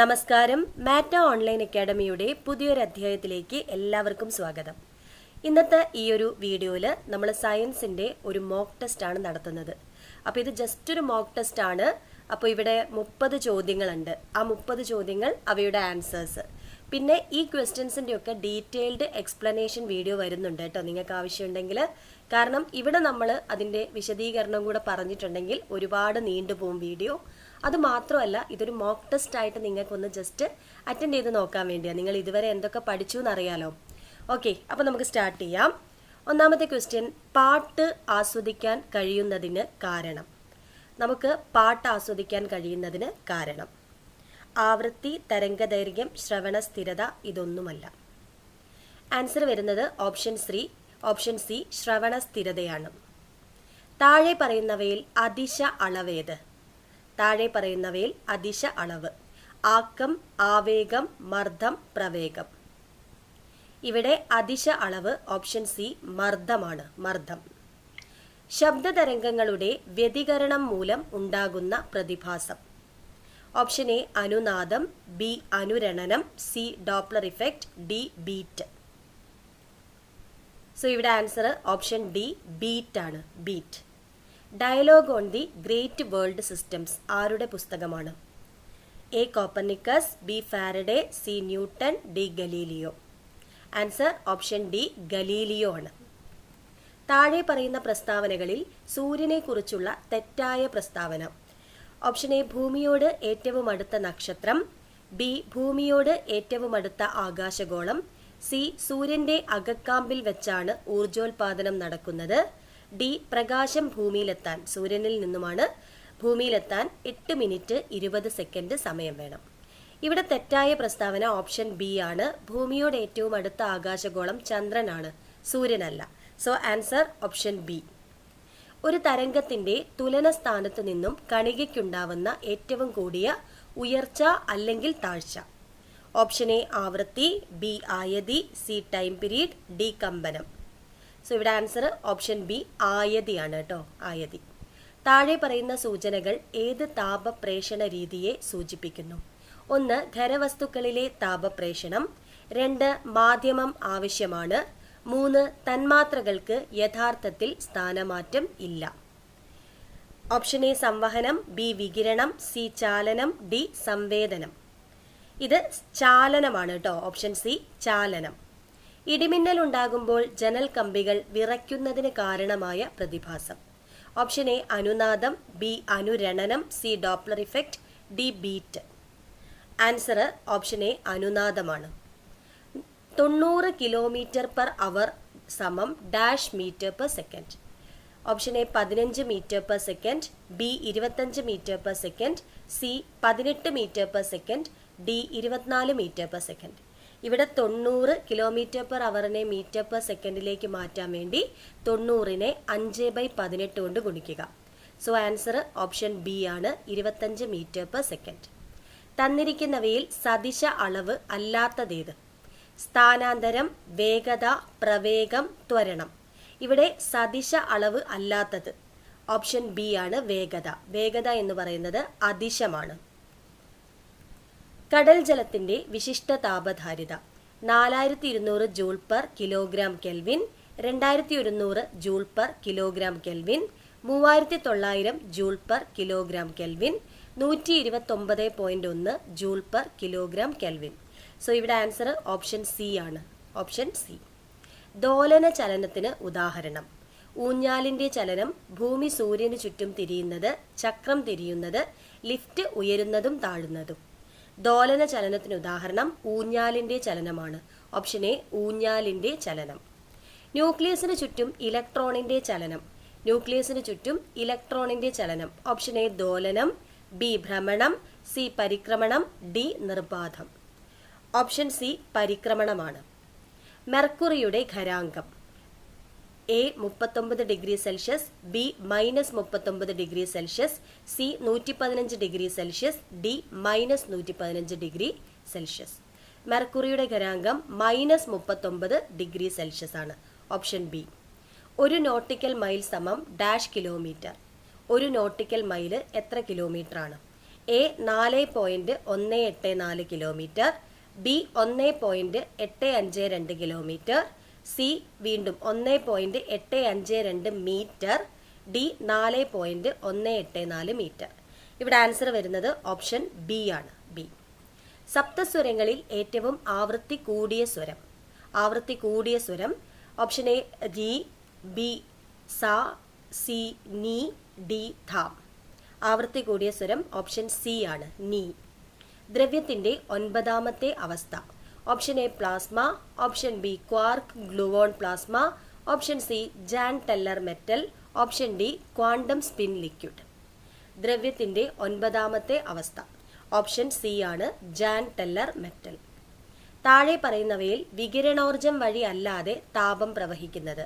നമസ്കാരം. മാറ്റ ഓൺലൈൻ അക്കാഡമിയുടെ പുതിയൊരു അധ്യായത്തിലേക്ക് എല്ലാവർക്കും സ്വാഗതം. ഇന്നത്തെ ഈ ഒരു വീഡിയോയിൽ നമ്മൾ സയൻസിന്റെ ഒരു മോക്ക് ടെസ്റ്റ് ആണ് നടത്തുന്നത്. അപ്പോൾ ഇത് ജസ്റ്റ് ഒരു മോക്ക് ടെസ്റ്റ് ആണ്. അപ്പോൾ ഇവിടെ മുപ്പത് ചോദ്യങ്ങളുണ്ട്. ആ മുപ്പത് ചോദ്യങ്ങൾ അവയുടെ ആൻസേഴ്സ് പിന്നെ ഈ ക്വസ്റ്റ്യൻസിന്റെ ഒക്കെ ഡീറ്റെയിൽഡ് എക്സ്പ്ലനേഷൻ വീഡിയോ വരുന്നുണ്ട് കേട്ടോ. നിങ്ങൾക്ക് ആവശ്യമുണ്ടെങ്കിൽ കാരണം ഇവിടെ നമ്മൾ അതിന്റെ വിശദീകരണം കൂടെ പറഞ്ഞിട്ടുണ്ടെങ്കിൽ ഒരുപാട് നീണ്ടുപോകും വീഡിയോ. അത് മാത്രമല്ല ഇതൊരു മോക്ക് ടെസ്റ്റ് ആയിട്ട് നിങ്ങൾക്കൊന്ന് ജസ്റ്റ് അറ്റൻഡ് ചെയ്ത് നോക്കാൻ വേണ്ടിയാണ് നിങ്ങൾ ഇതുവരെ എന്തൊക്കെ പഠിച്ചു എന്നറിയാലോ. ഓക്കെ അപ്പോൾ നമുക്ക് സ്റ്റാർട്ട് ചെയ്യാം. ഒന്നാമത്തെ ക്വസ്റ്റ്യൻ പാട്ട് ആസ്വദിക്കാൻ കഴിയുന്നതിന് കാരണം. നമുക്ക് പാട്ട് ആസ്വദിക്കാൻ കഴിയുന്നതിന് കാരണം. ആവൃത്തി തരംഗദൈർഘ്യം ശ്രവണ സ്ഥിരത ഇതൊന്നുമല്ല. ആൻസർ വരുന്നത് ഓപ്ഷൻ ശ്രീ ഓപ്ഷൻ സി ശ്രവണ സ്ഥിരതയാണ്. താഴെ പറയുന്നവയിൽ അതിശ അളവേത്. താഴെ പറയുന്നവയിൽ അതിശ അളവ്. ആക്കം ആവേഗം മർദ്ദം പ്രവേഗം. ഇവിടെ അതിശ അളവ് ഓപ്ഷൻ സി മർദ്ദമാണ് മർദ്ദം. ശബ്ദതരംഗങ്ങളുടെ വ്യതികരണം മൂലം ഉണ്ടാകുന്ന പ്രതിഭാസം. ഓപ്ഷൻ എ അനുനാദം B അനുരണനം C Doppler effect D beat. So ഇവിടെ ആൻസർ ഓപ്ഷൻ ഡി ബീറ്റ് ആണ് beat. Dialogue on the Great World Systems ആരുടെ പുസ്തകമാണ്? A Copernicus B Faraday C Newton D Galileo answer option D Galileo ആണ്. താഴെ പറയുന്ന പ്രസ്താവനകളിൽ സൂര്യനെക്കുറിച്ചുള്ള തെറ്റായ പ്രസ്താവന. ഓപ്ഷൻ എ ഭൂമിയോട് ഏറ്റവും അടുത്ത നക്ഷത്രം. ബി ഭൂമിയോട് ഏറ്റവും അടുത്ത ആകാശഗോളം. സി സൂര്യന്റെ അകക്കാമ്പിൽ വെച്ചാണ് ഊർജോൽപാദനം നടക്കുന്നത്. ഡി പ്രകാശം ഭൂമിയിലെത്താൻ സൂര്യനിൽ നിന്നുമാണ് ഭൂമിയിലെത്താൻ എട്ട് മിനിറ്റ് ഇരുപത് സെക്കൻഡ് സമയം വേണം. ഇവിടെ തെറ്റായ പ്രസ്താവന ഓപ്ഷൻ ബി ആണ്. ഭൂമിയോട് ഏറ്റവും അടുത്ത ആകാശഗോളം ചന്ദ്രനാണ്. സൂര്യനല്ല. So answer option B. ഒരു തരംഗത്തിന്റെ തുലന സ്ഥാനത്ത് നിന്നും കണികയ്ക്കുണ്ടാവുന്ന ഏറ്റവും കൂടിയ ഉയർച്ച അല്ലെങ്കിൽ താഴ്ച. ഓപ്ഷൻ എ ആവൃത്തി ബി ആയതി സി ടൈം പീരീഡ് ഡി കമ്പനം. സോ ഇവിടെ ആൻസർ ഓപ്ഷൻ ബി ആയതിയാണ് കേട്ടോ ആയതി. താഴെ പറയുന്ന സൂചനകൾ ഏത് താപപ്രേഷണ രീതിയെ സൂചിപ്പിക്കുന്നു? ഒന്ന് ഖരവസ്തുക്കളിലെ താപപ്രേഷണം. രണ്ട് മാധ്യമം ആവശ്യമാണ്. മൂന്ന് തന്മാത്രകൾക്ക് യഥാർത്ഥത്തിൽ സ്ഥാനമാറ്റം ഇല്ല. ഓപ്ഷൻ എ സംവഹനം. ബി വികിരണം. സി ചാലനം. ഡി സംവേദനം. ഇത് ചാലനമാണ് കേട്ടോ ഓപ്ഷൻ സി ചാലനം. ഇടിമിന്നൽ ഉണ്ടാകുമ്പോൾ ജനൽ കമ്പികൾ വിറയ്ക്കുന്നതിന് കാരണമായ പ്രതിഭാസം. ഓപ്ഷൻ എ അനുനാദം B അനുരണനം C Doppler effect D beat. Answer option A അനുനാദമാണ്. തൊണ്ണൂറ് കിലോമീറ്റർ പെർ അവർ സമം dash metre per second. Option A പതിനഞ്ച് മീറ്റർ പെർ സെക്കൻഡ് ബി ഇരുപത്തഞ്ച് മീറ്റർ പെർ സെക്കൻഡ് സി പതിനെട്ട് മീറ്റർ പെർ സെക്കൻഡ് ഡി ഇരുപത്തിനാല് metre per second. ഇവിടെ തൊണ്ണൂറ് kilometre per അവറിനെ metre per സെക്കൻഡിലേക്ക് മാറ്റാൻ വേണ്ടി തൊണ്ണൂറിനെ അഞ്ച് ബൈ പതിനെട്ട് കൊണ്ട് ഗുണിക്കുക. സോ ആൻസർ ഓപ്ഷൻ ബി ആണ്. ഇരുപത്തഞ്ച് മീറ്റർ പെർ സെക്കൻഡ് തന്നിരിക്കുന്നവയിൽ സദിശ അളവ് അല്ലാത്തതേത്? സ്ഥാനാന്തരം വേഗത പ്രവേഗം ത്വരണം. ഇവിടെ സദിശ അളവ് അല്ലാത്തത്. ഓപ്ഷൻ ബി ആണ് വേഗത. വേഗത എന്ന് പറയുന്നത് അതിശമാണ് കടൽ ജലത്തിന്റെ വിശിഷ്ട താപധാരിത. നാലായിരത്തി ഇരുന്നൂറ് ജൂൾ പെർ കിലോഗ്രാം കെൽവിൻ രണ്ടായിരത്തി ഒരുന്നൂറ് ജൂൾ പെർ കിലോഗ്രാം കെൽവിൻ മൂവായിരത്തി തൊള്ളായിരം ജൂൾ പെർ കിലോഗ്രാം കെൽവിൻ നൂറ്റി ഇരുപത്തൊമ്പത് പോയിന്റ് ഒന്ന് joule per kilogram kelvin. So ഇവിടെ ആൻസർ ഓപ്ഷൻ സി ആണ്. ഓപ്ഷൻ സി ദോലന ചലനത്തിന് ഉദാഹരണം. ഊഞ്ഞാലിന്റെ ചലനം ഭൂമി സൂര്യന് ചുറ്റും തിരിയുന്നത് ചക്രം തിരിയുന്നത് ലിഫ്റ്റ് ഉയരുന്നതും താഴുന്നതും. ദോലന ചലനത്തിന് ഉദാഹരണം ഊഞ്ഞാലിന്റെ ചലനമാണ്. ഓപ്ഷൻ എ ഊഞ്ഞാലിന്റെ ചലനം. ന്യൂക്ലിയസിന് ചുറ്റും ഇലക്ട്രോണിന്റെ ചലനം. ന്യൂക്ലിയസിന് ചുറ്റും ഇലക്ട്രോണിന്റെ ചലനം. ഓപ്ഷൻ എ ദോലനം ബി ഭ്രമണം സി പരിക്രമണം ഡി നിർബാധം. ഓപ്ഷൻ സി പരിക്രമണമാണ്. മെർക്കുറിയുടെ ഖരാങ്കം. എ മുപ്പത്തൊമ്പത് ഡിഗ്രി സെൽഷ്യസ് ബി മൈനസ് മുപ്പത്തൊമ്പത് ഡിഗ്രി സെൽഷ്യസ് സി നൂറ്റി പതിനഞ്ച് ഡിഗ്രി സെൽഷ്യസ് ഡി മൈനസ് നൂറ്റി പതിനഞ്ച് ഡിഗ്രി സെൽഷ്യസ്. മെർക്കുറിയുടെ ഖരാങ്കം മൈനസ് മുപ്പത്തൊമ്പത് ഡിഗ്രി സെൽഷ്യസ് ആണ്. ഓപ്ഷൻ ബി ഒരു നോട്ടിക്കൽ മൈൽ സമം ഡാഷ് കിലോമീറ്റർ. ഒരു നോട്ടിക്കൽ മൈൽ എത്ര കിലോമീറ്റർ ആണ്? എ നാല് പോയിന്റ് ഒന്ന് എട്ട് നാല് കിലോമീറ്റർ. ബി ഒന്ന് പോയിന്റ് എട്ട് അഞ്ച് രണ്ട് കിലോമീറ്റർ. സി വീണ്ടും ഒന്ന് പോയിന്റ് എട്ട് അഞ്ച് രണ്ട് മീറ്റർ ഡി നാല് പോയിന്റ് ഒന്ന് എട്ട് നാല് മീറ്റർ. ഇവിടെ ആൻസർ വരുന്നത് ഓപ്ഷൻ ബി ആണ് ബി. സപ്തസ്വരങ്ങളിൽ ഏറ്റവും ആവൃത്തി കൂടിയ സ്വരം. ആവൃത്തി കൂടിയ സ്വരം ഓപ്ഷൻ എ ജി ബി സ സി നീ ഡി ധാം. ആവൃത്തി കൂടിയ സ്വരം ഓപ്ഷൻ സി ആണ് നീ. ദ്രവ്യത്തിന്റെ ഒൻപതാമത്തെ അവസ്ഥ. Option A plasma option B quark gluon plasma option C Jahn Teller metal option D quantum spin liquid ദ്രവ്യത്തിന്റെ ഒൻപതാമത്തെ അവസ്ഥ. ഓപ്ഷൻ സി ആണ് ജാൻ ടെല്ലർ മെറ്റൽ താഴെ പറയുന്നവയിൽ വികിരണോർജം വഴി അല്ലാതെ താപം പ്രവഹിക്കുന്നത്.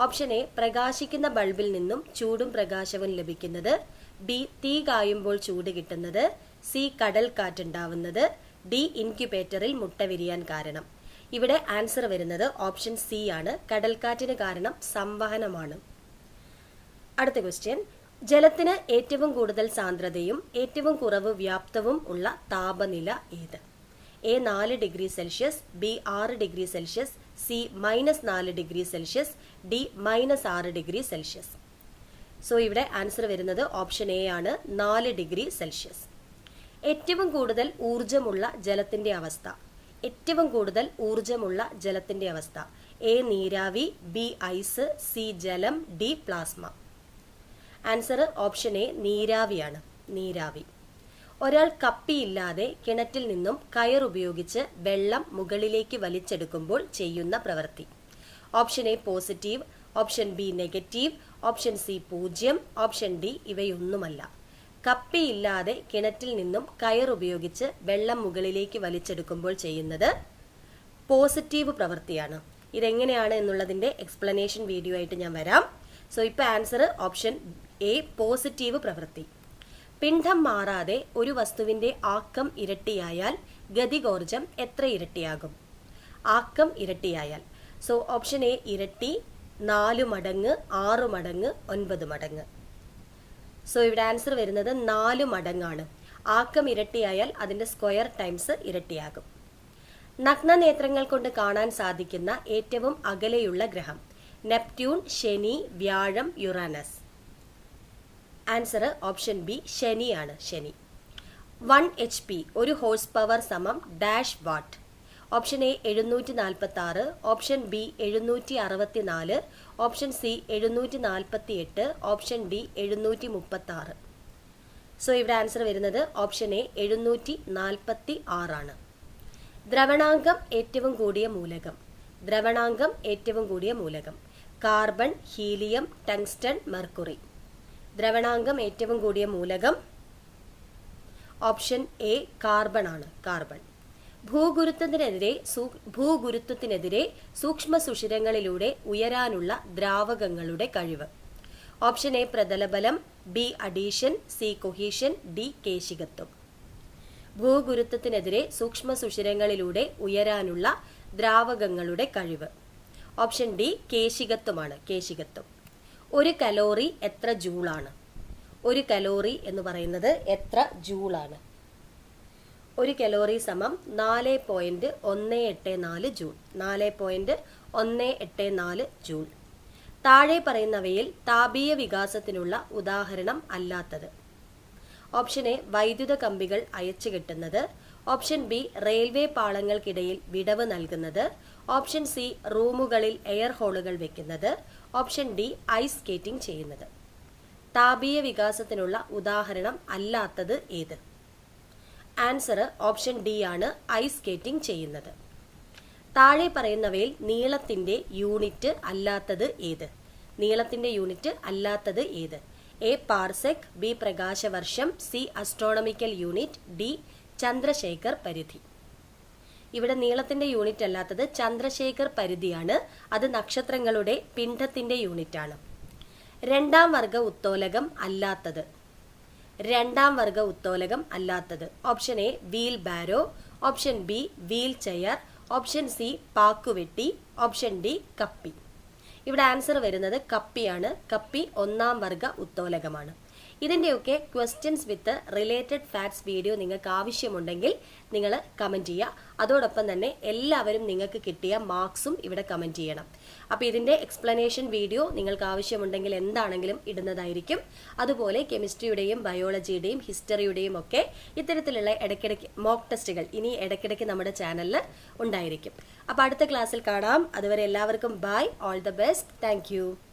ഓപ്ഷൻ എ പ്രകാശിക്കുന്ന ബൾബിൽ നിന്നും ചൂടും പ്രകാശവും ലഭിക്കുന്നത്. ബി തീ കായുമ്പോൾ ചൂട് കിട്ടുന്നത്. സി കടൽ കാറ്റുണ്ടാവുന്നത് ഡി ഇൻക്യുബേറ്ററിൽ മുട്ട വിരിയാൻ കാരണം. ഇവിടെ ആൻസർ വരുന്നത് ഓപ്ഷൻ സി ആണ്. കടൽക്കാറ്റിന് കാരണം സംവഹനമാണ്. അടുത്ത ക്വസ്റ്റ്യൻ. ജലത്തിന് ഏറ്റവും കൂടുതൽ സാന്ദ്രതയും ഏറ്റവും കുറവ് വ്യാപ്തവും ഉള്ള താപനില ഏത്? എ നാല് ഡിഗ്രി സെൽഷ്യസ് ബി ആറ് ഡിഗ്രി സെൽഷ്യസ് സി മൈനസ് നാല് ഡിഗ്രി സെൽഷ്യസ് ഡി മൈനസ് ആറ് ഡിഗ്രി സെൽഷ്യസ്. സോ ഇവിടെ ആൻസർ വരുന്നത് ഓപ്ഷൻ എ ആണ്. നാല് ഡിഗ്രി സെൽഷ്യസ്. ഏറ്റവും കൂടുതൽ ഊർജമുള്ള ജലത്തിന്റെ അവസ്ഥ. ഏറ്റവും കൂടുതൽ ഊർജമുള്ള ജലത്തിന്റെ അവസ്ഥ. എ നീരാവി ബി ഐസ് സി ജലം D plasma answer option A നീരാവിയാണ്. നീരാവി. ഒരാൾ കപ്പിയില്ലാതെ കിണറ്റിൽ നിന്നും കയർ ഉപയോഗിച്ച് വെള്ളം മുകളിലേക്ക് വലിച്ചെടുക്കുമ്പോൾ ചെയ്യുന്ന പ്രവൃത്തി. Option A positive option B negative option C പൂജ്യം ഓപ്ഷൻ ഡി ഇവയൊന്നുമല്ല. കപ്പിയില്ലാതെ കിണറ്റിൽ നിന്നും കയർ ഉപയോഗിച്ച് വെള്ളം മുകളിലേക്ക് വലിച്ചെടുക്കുമ്പോൾ ചെയ്യുന്നത് പോസിറ്റീവ് പ്രവൃത്തിയാണ്. ഇതെങ്ങനെയാണ് എന്നുള്ളതിന്റെ എക്സ്പ്ലനേഷൻ വീഡിയോ ആയിട്ട് ഞാൻ വരാം. സോ ഇപ്പോൾ ആൻസർ ഓപ്ഷൻ എ പോസിറ്റീവ് പ്രവൃത്തി. പിണ്ഡം മാറാതെ ഒരു വസ്തുവിന്റെ ആക്കം ഇരട്ടിയായാൽ ഗതികോർജം എത്ര ഇരട്ടിയാകും? ആക്കം ഇരട്ടിയായാൽ. സോ ഓപ്ഷൻ എ ഇരട്ടി നാലു മടങ്ങ് ആറു മടങ്ങ് ഒൻപത് മടങ്ങ്. സോ ഇവിടെ ആൻസർ വരുന്നത് നാല് മടങ്ങാണ്. ആക്കം ഇരട്ടിയായാൽ അതിന്റെ സ്ക്വയർ ടൈംസ് ഇരട്ടിയാകും. നഗ്ന നേത്രങ്ങൾ കൊണ്ട് കാണാൻ സാധിക്കുന്ന ഏറ്റവും അകലെയുള്ള ഗ്രഹം നെപ്റ്റ്യൂൺ ശനി വ്യാഴം യുറാനസ്. ആൻസർ ഓപ്ഷൻ ബി ശനിയാണ് ശനി. വൺ എച്ച് പി ഒരു ഹോഴ്സ് പവർ സമം ഡാഷ് വാട്ട് ഓപ്ഷൻ എ എഴുന്നൂറ്റി നാൽപ്പത്തി ആറ് ഓപ്ഷൻ ബി എഴുന്നൂറ്റി അറുപത്തി നാല് ഓപ്ഷൻ സി എഴുന്നൂറ്റി നാൽപ്പത്തി എട്ട് ഓപ്ഷൻ ഡി എഴുന്നൂറ്റി മുപ്പത്തി ആറ് സോ ഇവിടെ ആൻസർ വരുന്നത് ഓപ്ഷൻ എ എഴുന്നൂറ്റി നാൽപ്പത്തി ആറാണ് ദ്രവണാങ്കം ഏറ്റവും കൂടിയ മൂലകം. ദ്രവണാങ്കം ഏറ്റവും കൂടിയ മൂലകം. Carbon helium tungsten mercury. ദ്രവണാങ്കം ഏറ്റവും കൂടിയ മൂലകം ഓപ്ഷൻ എ കാർബൺ ആണ് കാർബൺ. ഭൂഗുരുത്വത്തിനെതിരെ ഭൂഗുരുത്വത്തിനെതിരെ സൂക്ഷ്മ സുഷിരങ്ങളിലൂടെ ഉയരാനുള്ള ദ്രാവകങ്ങളുടെ കഴിവ്. Option A പ്രതലബലം B adhesion C cohesion D കേശികത്വം. ഭൂഗുരുത്വത്തിനെതിരെ സൂക്ഷ്മ സുഷിരങ്ങളിലൂടെ ഉയരാനുള്ള ദ്രാവകങ്ങളുടെ കഴിവ്. ഓപ്ഷൻ ഡി കേശികത്വമാണ് കേശികത്വം. ഒരു കലോറി എത്ര ജൂളാണ്? ഒരു കലോറി എന്ന് പറയുന്നത് എത്ര ജൂളാണ്? ഒരു കലോറി സമം നാല് പോയിന്റ് ഒന്ന് എട്ട് നാല് ജൂൾ നാല് പോയിന്റ് ഒന്ന് എട്ട് നാല് ജൂൾ താഴെ പറയുന്നവയിൽ താപീയ വികാസത്തിനുള്ള ഉദാഹരണം അല്ലാത്തത്. ഓപ്ഷൻ എ വൈദ്യുത കമ്പികൾ അയച്ചു കെട്ടുന്നത്. ഓപ്ഷൻ ബി റെയിൽവേ പാളങ്ങൾക്കിടയിൽ വിടവ് നൽകുന്നത്. ഓപ്ഷൻ സി റൂമുകളിൽ എയർ ഹോളുകൾ വെക്കുന്നത്. ഓപ്ഷൻ ഡി ഐസ് സ്കേറ്റിംഗ് ചെയ്യുന്നത്. താപീയ വികാസത്തിനുള്ള ഉദാഹരണം അല്ലാത്തത് ഏത്? ആൻസർ ഓപ്ഷൻ ഡി ആണ് ഐസ് സ്കേറ്റിംഗ് ചെയ്യുന്നത്. താഴെ പറയുന്നവയിൽ നീളത്തിന്റെ യൂണിറ്റ് അല്ലാത്തത് ഏത്? നീളത്തിന്റെ യൂണിറ്റ് അല്ലാത്തത് ഏത്? A parsec B പ്രകാശവർഷം C astronomical unit D Chandrasekhar പരിധി. ഇവിടെ നീളത്തിന്റെ യൂണിറ്റ് അല്ലാത്തത് ചന്ദ്രശേഖർ പരിധിയാണ്. അത് നക്ഷത്രങ്ങളുടെ പിണ്ഡത്തിന്റെ യൂണിറ്റാണ്. രണ്ടാം വർഗ ഉത്തോലകം അല്ലാത്തത്. രണ്ടാം വർഗ ഉത്തോലകം അല്ലാത്തത്. Option A wheelbarrow option B wheelchair option C പാക്കുവെട്ടി option D കപ്പി. ഇവിടെ ആൻസർ വരുന്നത് കപ്പിയാണ്. കപ്പി ഒന്നാം വർഗ ഉത്തോലകമാണ്. ഇതിന്റെയൊക്കെ questions with related facts video നിങ്ങൾക്ക് ആവശ്യമുണ്ടെങ്കിൽ നിങ്ങൾ കമന്റ് ചെയ്യുക. അതോടൊപ്പം തന്നെ എല്ലാവരും നിങ്ങൾക്ക് കിട്ടിയ മാർക്സും ഇവിടെ കമന്റ് ചെയ്യണം. അപ്പോൾ ഇതിന്റെ എക്സ്പ്ലനേഷൻ വീഡിയോ നിങ്ങൾക്ക് ആവശ്യമുണ്ടെങ്കിൽ എന്താണെങ്കിലും ഇടുന്നതായിരിക്കും. അതുപോലെ കെമിസ്ട്രിയുടെയും ബയോളജിയുടെയും ഹിസ്റ്ററിയുടെയും ഒക്കെ ഇത്തരത്തിലുള്ള ഇടയ്ക്കിടയ്ക്ക് മോക്ക് ടെസ്റ്റുകൾ ഇനി ഇടയ്ക്കിടയ്ക്ക് നമ്മുടെ ചാനലിൽ ഉണ്ടായിരിക്കും. അപ്പോൾ അടുത്ത ക്ലാസ്സിൽ കാണാം. അതുവരെ എല്ലാവർക്കും bye all the best thank